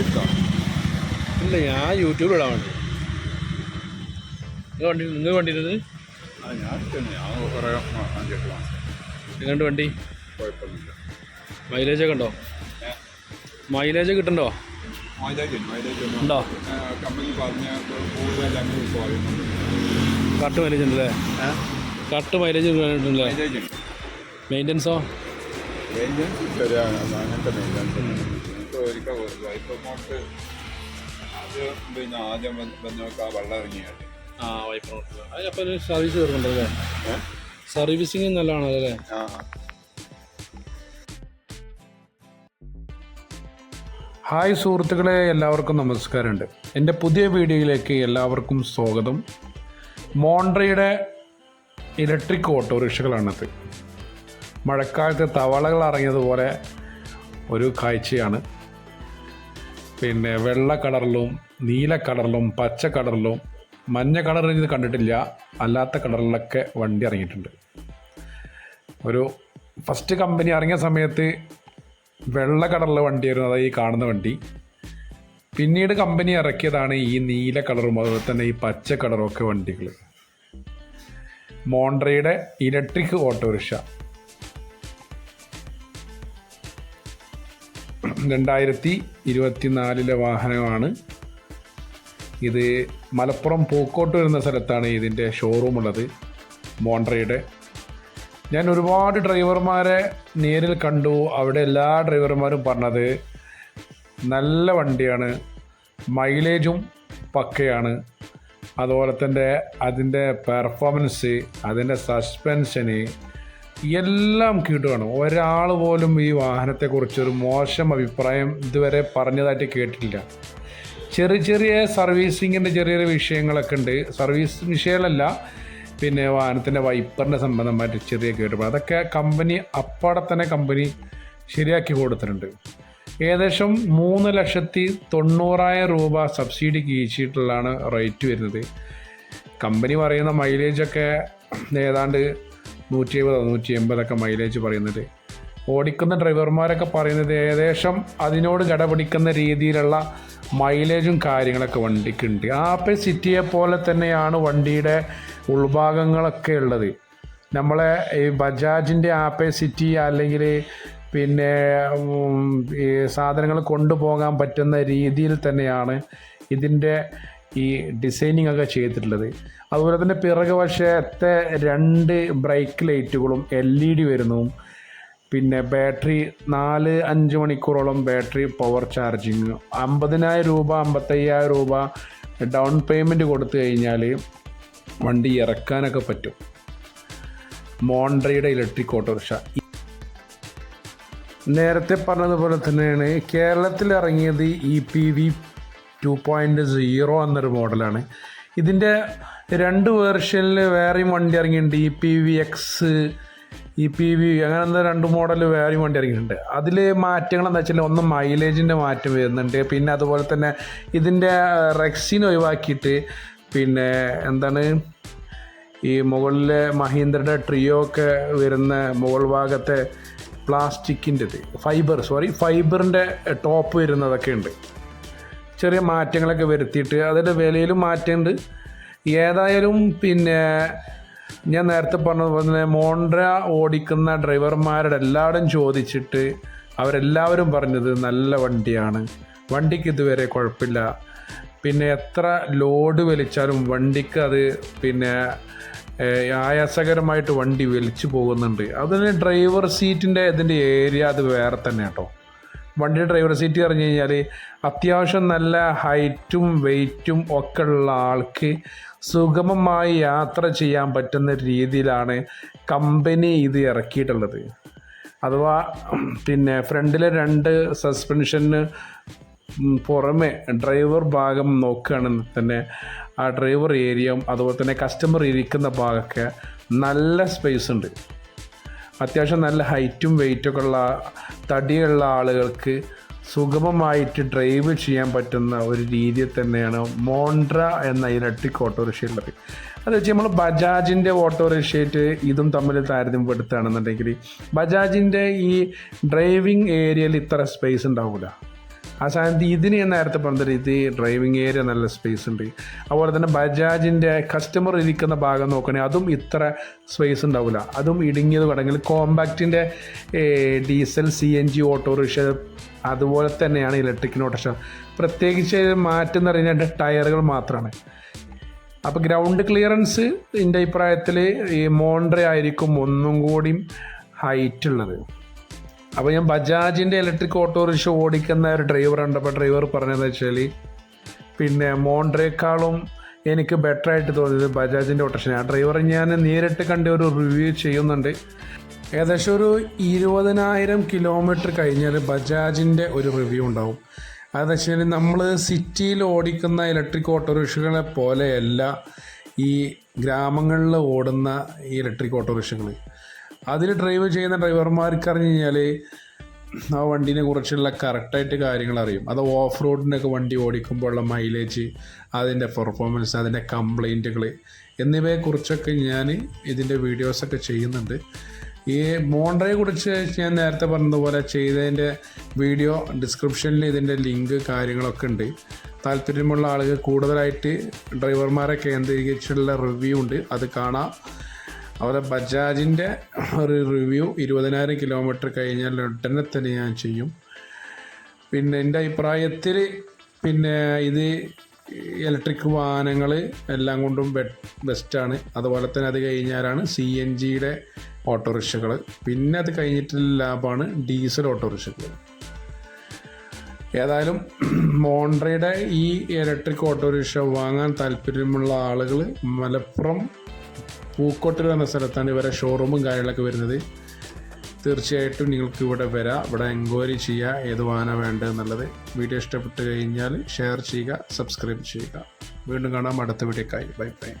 എടുത്തോ ഇല്ല ഞാൻ യൂട്യൂബിൽ ഇടാൻ വേണ്ടി. നിങ്ങൾ വണ്ടി നിങ്ങൾ ആ ഞാൻ ഞാൻ കുറേ അഞ്ചെട്ട് മാസം വണ്ടി? കുഴപ്പമൊന്നുമില്ല. മൈലേജ് ഒക്കെ ഉണ്ടോ? മൈലേജ് കിട്ടണ്ടോ മൈലേജ് ഉണ്ട് മൈലേജ് ഉണ്ടോ. കമ്പനി പറഞ്ഞ കറക്റ്റ് മൈലേജ് ഉണ്ടല്ലേ? കറക്റ്റ് മൈലേജ് ഉണ്ടല്ലേ മെയിന്റെനൻസോ മെയിന്റെനൻസ് അങ്ങനത്തെ ഒരിക്കൽ വൈപ്പ് മോട്ട് അത് പിന്നെ ആദ്യം വന്ന് വന്നൊക്കെ ആ വെള്ളം ഇറങ്ങിയാണ് ആ അതിനപ്പോൾ ഒരു സർവീസ് തീർന്നുണ്ടല്ലേ സർവീസിങ് നല്ലതാണല്ലേ? അല്ലേ ആ. ഹായ് സുഹൃത്തുക്കളെ എല്ലാവർക്കും നമസ്കാരമുണ്ട്. എന്റെ പുതിയ വീഡിയോയിലേക്ക് എല്ലാവർക്കും സ്വാഗതം. മോണ്ട്രയുടെ ഇലക്ട്രിക് ഓട്ടോറിക്ഷകളാണത്. മഴക്കാലത്ത് തവളകൾ ഇറങ്ങിയതുപോലെ ഒരു കാഴ്ചയാണ്. പിന്നെ വെള്ള കളറിലും നീല കളറിലും പച്ച കളറിലും മഞ്ഞ കളറിൽ ഇത് കണ്ടിട്ടില്ല. അല്ലാത്ത കളറിലൊക്കെ വണ്ടി ഇറങ്ങിയിട്ടുണ്ട്. ഒരു ഫസ്റ്റ് കമ്പനി ഇറങ്ങിയ സമയത്ത് വെള്ള കളറിലെ വണ്ടിയായിരുന്നു അതായത് ഈ കാണുന്ന വണ്ടി. പിന്നീട് കമ്പനി ഇറക്കിയതാണ് ഈ നീല കളറും അതുപോലെ തന്നെ ഈ പച്ച കളറും ഒക്കെ വണ്ടികൾ മോണ്ട്രയുടെ ഇലക്ട്രിക് ഓട്ടോറിക്ഷ രണ്ടായിരത്തി ഇരുപത്തിനാലിലെ വാഹനമാണ്. ഇത് മലപ്പുറം പൂക്കോട്ട് വരുന്ന സ്ഥലത്താണ് ഇതിന്റെ ഷോറൂം ഉള്ളത് മോണ്ട്രയുടെ ഞാൻ ഒരുപാട് ഡ്രൈവർമാരെ നേരിൽ കണ്ടു. അവിടെ എല്ലാ ഡ്രൈവർമാരും പറഞ്ഞത് നല്ല വണ്ടിയാണ് മൈലേജും പക്കയാണ്. അതുപോലെ തന്നെ അതിന്റെ പെർഫോമൻസ് അതിന്റെ സസ്പെൻഷന് എല്ലാം കിട്ടുകയാണ് ഒരാൾ പോലും ഈ വാഹനത്തെക്കുറിച്ചൊരു മോശം അഭിപ്രായം ഇതുവരെ പറഞ്ഞതായിട്ട് കേട്ടിട്ടില്ല. ചെറിയ ചെറിയ സർവീസിങ്ങിന്റെ ചെറിയ ചെറിയ വിഷയങ്ങളൊക്കെ ഉണ്ട്. സർവീസ് വിഷയമല്ല പിന്നെ വാഹനത്തിന്റെ വൈപ്പറിന്റെ സംബന്ധമായിട്ട് ചെറിയ കേടുപാട് അതൊക്കെ കമ്പനി അപ്പാടെ തന്നെ കമ്പനി ശരിയാക്കി കൊടുത്തിട്ടുണ്ട്. ഏകദേശം മൂന്ന് ലക്ഷത്തി തൊണ്ണൂറായിരം രൂപ സബ്സിഡി കീഴിച്ചിട്ടുള്ളതാണ് റേറ്റ് വരുന്നത്. കമ്പനി പറയുന്ന മൈലേജൊക്കെ ഏതാണ്ട് നൂറ്റി എഴുപതോ നൂറ്റി എൺപതൊക്കെ മൈലേജ് പറയുന്നത്. ഓടിക്കുന്ന ഡ്രൈവർമാരൊക്കെ പറയുന്നത് ഏകദേശം അതിനോട് കടപിടിക്കുന്ന രീതിയിലുള്ള മൈലേജും കാര്യങ്ങളൊക്കെ വണ്ടിക്കുണ്ട്. ആപ്പെ സിറ്റിയെ പോലെ തന്നെയാണ് വണ്ടിയുടെ ഉൾഭാഗങ്ങളൊക്കെ ഉള്ളത്. നമ്മളെ ഈ ബജാജിന്റെ ആപ്പെ സിറ്റി അല്ലെങ്കിൽ പിന്നെ ഈ സാധനങ്ങൾ കൊണ്ടുപോകാൻ പറ്റുന്ന രീതിയിൽ തന്നെയാണ് ഇതിന്റെ ഈ ഡിസൈനിങ് ഒക്കെ ചെയ്തിട്ടുള്ളത്. അതുപോലെ തന്നെ പിറക് വശത്തെ രണ്ട് ബ്രേക്ക് ലൈറ്റുകളും എൽ ഇ ഡി വരുന്നു. പിന്നെ ബാറ്ററി നാല് അഞ്ച് മണിക്കൂറോളം ബാറ്ററി പവർ ചാർജിങ് അമ്പതിനായിരം രൂപ അമ്പത്തയ്യായിരം രൂപ ഡൗൺ പേയ്മെന്റ് കൊടുത്തു കഴിഞ്ഞാൽ വണ്ടി ഇറക്കാനൊക്കെ പറ്റും. മോണ്ട്രയുടെ ഇലക്ട്രിക് ഓട്ടോറിക്ഷ നേരത്തെ പറഞ്ഞതുപോലെ തന്നെയാണ് കേരളത്തിൽ ഇറങ്ങിയത് E P V two point zero എന്നൊരു മോഡലാണ്. ഇതിന്റെ രണ്ട് വേർഷനിൽ വേറെയും വണ്ടി ഇറങ്ങിയിട്ടുണ്ട്. E P V X E P V അങ്ങനെ എന്താ രണ്ട് മോഡൽ വേറെയും വണ്ടി ഇറങ്ങിയിട്ടുണ്ട്. അതിൽ മാറ്റങ്ങൾ എന്താ വെച്ചാൽ ഒന്ന് മൈലേജിന്റെ മാറ്റം വരുന്നുണ്ട്. പിന്നെ അതുപോലെ തന്നെ ഇതിന്റെ റെക്സിന് ഒഴിവാക്കിയിട്ട് പിന്നെ എന്താണ് ഈ മുകളിലെ മഹീന്ദ്രയുടെ ട്രിയോ ഒക്കെ വരുന്ന മുകൾ ഭാഗത്തെ പ്ലാസ്റ്റിക്കിന്റെത് ഫൈബർ സോറി ഫൈബറിന്റെ ടോപ്പ് വരുന്നതൊക്കെ ഉണ്ട്. ചെറിയ മാറ്റങ്ങളൊക്കെ വരുത്തിയിട്ട് അതിന്റെ വിലയിലും മാറ്റമുണ്ട്. ഏതായാലും പിന്നെ ഞാൻ നേരത്തെ പറഞ്ഞതുപോലെ മോണ്ട്ര ഓടിക്കുന്ന ഡ്രൈവർമാരുടെ എല്ലാവരും ചോദിച്ചിട്ട് അവരെല്ലാവരും പറഞ്ഞത് നല്ല വണ്ടിയാണ്. വണ്ടിക്ക് ഇതുവരെ കുഴപ്പമില്ല. പിന്നെ എത്ര ലോഡ് വലിച്ചാലും വണ്ടിക്ക് അത് പിന്നെ ആയാസകരമായിട്ട് വണ്ടി വലിച്ചു പോകുന്നുണ്ട്. അതിന് ഡ്രൈവർ സീറ്റിന്റെ ഇതിന്റെ ഏരിയ അത് വേറെ തന്നെ കേട്ടോ വണ്ടിയുടെ ഡ്രൈവർ സീറ്റ് പറഞ്ഞു കഴിഞ്ഞാൽ അത്യാവശ്യം നല്ല ഹൈറ്റും വെയ്റ്റും ഒക്കെ ഉള്ള ആൾക്ക് സുഗമമായി യാത്ര ചെയ്യാൻ പറ്റുന്ന രീതിയിലാണ് കമ്പനി ഇത് ഇറക്കിയിട്ടുള്ളത്. അഥവാ പിന്നെ ഫ്രണ്ടിലെ രണ്ട് സസ്പെൻഷന് പുറമെ ഡ്രൈവർ ഭാഗം നോക്കുകയാണെങ്കിൽ തന്നെ ആ ഡ്രൈവർ ഏരിയയും അതുപോലെ തന്നെ കസ്റ്റമർ ഇരിക്കുന്ന ഭാഗമൊക്കെ നല്ല സ്പേസ് ഉണ്ട്. അത്യാവശ്യം നല്ല ഹൈറ്റും വെയിറ്റൊക്കെ ഉള്ള തടിയുള്ള ആളുകൾക്ക് സുഗമമായിട്ട് ഡ്രൈവ് ചെയ്യാൻ പറ്റുന്ന ഒരു രീതിയിൽ തന്നെയാണ് മോണ്ട്ര എന്ന ഇലക്ട്രിക് ഓട്ടോറിക്ഷ ഉള്ളത് അത് വെച്ച് നമ്മൾ ബജാജിന്റെ ഓട്ടോറിക്ഷയായിട്ട് ഇതും തമ്മിൽ താരതമ്യപ്പെടുത്തുകയാണെന്നുണ്ടെങ്കിൽ ബജാജിന്റെ ഈ ഡ്രൈവിംഗ് ഏരിയയിൽ ഇത്ര സ്പേസ് ഉണ്ടാവില്ല ആ സാധനത്തിൽ ഇതിന് ഞാൻ നേരത്തെ പറഞ്ഞ ഇത് ഡ്രൈവിംഗ് ഏരിയ നല്ല സ്പേസ് ഉണ്ട്. അതുപോലെ തന്നെ ബജാജിന്റെ കസ്റ്റമർ ഇരിക്കുന്ന ഭാഗം നോക്കണേ അതും ഇത്ര സ്പേസ് ഉണ്ടാവില്ല അതും ഇടുങ്ങിയത് വേണമെങ്കിൽ കോമ്പാക്റ്റിന്റെ diesel C N G autorickshaw അതുപോലെ തന്നെയാണ് ഇലക്ട്രിക്കിന് ഓട്ടോറിക്ഷ പ്രത്യേകിച്ച് മാറ്റം എന്ന് പറയുന്നത് ടയറുകൾ മാത്രമാണ്. അപ്പോൾ ഗ്രൗണ്ട് ക്ലിയറൻസ് എന്റെ അഭിപ്രായത്തിൽ ഈ മോണ്ട്ര ആയിരിക്കും ഒന്നും കൂടിയും ഹൈറ്റ് ഉള്ളത്. അപ്പോൾ ഞാൻ ബജാജിന്റെ ഇലക്ട്രിക് ഓട്ടോറിക്ഷ ഓടിക്കുന്ന ഒരു ഡ്രൈവർ ഉണ്ട്. അപ്പോൾ ഡ്രൈവർ പറഞ്ഞതെന്ന് വെച്ചാൽ പിന്നെ മോണ്ട്രേക്കാളും എനിക്ക് ബെറ്റർ ആയിട്ട് തോന്നിയത് ബജാജിന്റെ ഓട്ടോറിക്ഷ ആ ഡ്രൈവറെ ഞാൻ നേരിട്ട് കണ്ട് ഒരു റിവ്യൂ ചെയ്യുന്നുണ്ട്. ഏകദേശം ഒരു ഇരുപതിനായിരം കിലോമീറ്റർ കഴിഞ്ഞാൽ ബജാജിന്റെ ഒരു റിവ്യൂ ഉണ്ടാവും. അതെന്ന് വെച്ചാൽ നമ്മൾ സിറ്റിയിൽ ഓടിക്കുന്ന ഇലക്ട്രിക് ഓട്ടോറിക്ഷകളെ പോലെയല്ല ഈ ഗ്രാമങ്ങളിൽ ഓടുന്ന ഈ ഇലക്ട്രിക് ഓട്ടോറിക്ഷകൾ അതിൽ ഡ്രൈവ് ചെയ്യുന്ന ഡ്രൈവർമാർക്ക് അറിഞ്ഞു കഴിഞ്ഞാൽ ആ വണ്ടീനെ കുറിച്ചുള്ള കറക്റ്റായിട്ട് കാര്യങ്ങൾ അറിയും. അത് ഓഫ് റോഡിനൊക്കെ വണ്ടി ഓടിക്കുമ്പോഴുള്ള മൈലേജ് അതിന്റെ പെർഫോമൻസ് അതിന്റെ കംപ്ലൈന്റുകൾ എന്നിവയെക്കുറിച്ചൊക്കെ ഞാൻ ഇതിന്റെ വീഡിയോസൊക്കെ ചെയ്യുന്നുണ്ട്. ഈ മോണ്ടയെ കുറിച്ച് ഞാൻ നേരത്തെ പറഞ്ഞതുപോലെ ചെയ്തതിന്റെ വീഡിയോ ഡിസ്ക്രിപ്ഷനിൽ ഇതിന്റെ ലിങ്ക് കാര്യങ്ങളൊക്കെ ഉണ്ട്. താല്പര്യമുള്ള ആളുകൾ കൂടുതലായിട്ട് ഡ്രൈവർമാരെ കേന്ദ്രീകരിച്ചുള്ള റിവ്യൂ ഉണ്ട്. അത് കാണാം. അതുപോലെ ബജാജിന്റെ ഒരു റിവ്യൂ ഇരുപതിനായിരം കിലോമീറ്റർ കഴിഞ്ഞാൽ ഉടനെ തന്നെ ഞാൻ ചെയ്യും. പിന്നെ എന്റെ അഭിപ്രായത്തിൽ പിന്നെ ഇത് ഇലക്ട്രിക് വാഹനങ്ങൾ എല്ലാം കൊണ്ടും ബെസ്റ്റാണ് അതുപോലെ തന്നെ അത് കഴിഞ്ഞാലാണ് സി എൻ ജിയുടെ ഓട്ടോറിക്ഷകൾ പിന്നെ അത് കഴിഞ്ഞിട്ടുള്ള ലാഭമാണ് ഡീസൽ ഓട്ടോറിക്ഷകൾ ഏതായാലും മോണ്ട്രയുടെ ഈ ഇലക്ട്രിക് ഓട്ടോറിക്ഷ വാങ്ങാൻ താല്പര്യമുള്ള ആളുകൾ മലപ്പുറം പൂക്കോട്ടിൽ എന്ന സ്ഥലത്താണ് ഇവരെ ഷോറൂമും കാര്യങ്ങളൊക്കെ വരുന്നത്. തീർച്ചയായിട്ടും നിങ്ങൾക്ക് ഇവിടെ വരാം. ഇവിടെ എൻക്വയറി ചെയ്യുക ഏത് വാഹനം വേണ്ടതെന്നുള്ളത് വീഡിയോ ഇഷ്ടപ്പെട്ട് കഴിഞ്ഞാൽ ഷെയർ ചെയ്യുക സബ്സ്ക്രൈബ് ചെയ്യുക. വീണ്ടും കാണാം അടുത്ത വീഡിയോക്കായി ബൈ ബൈ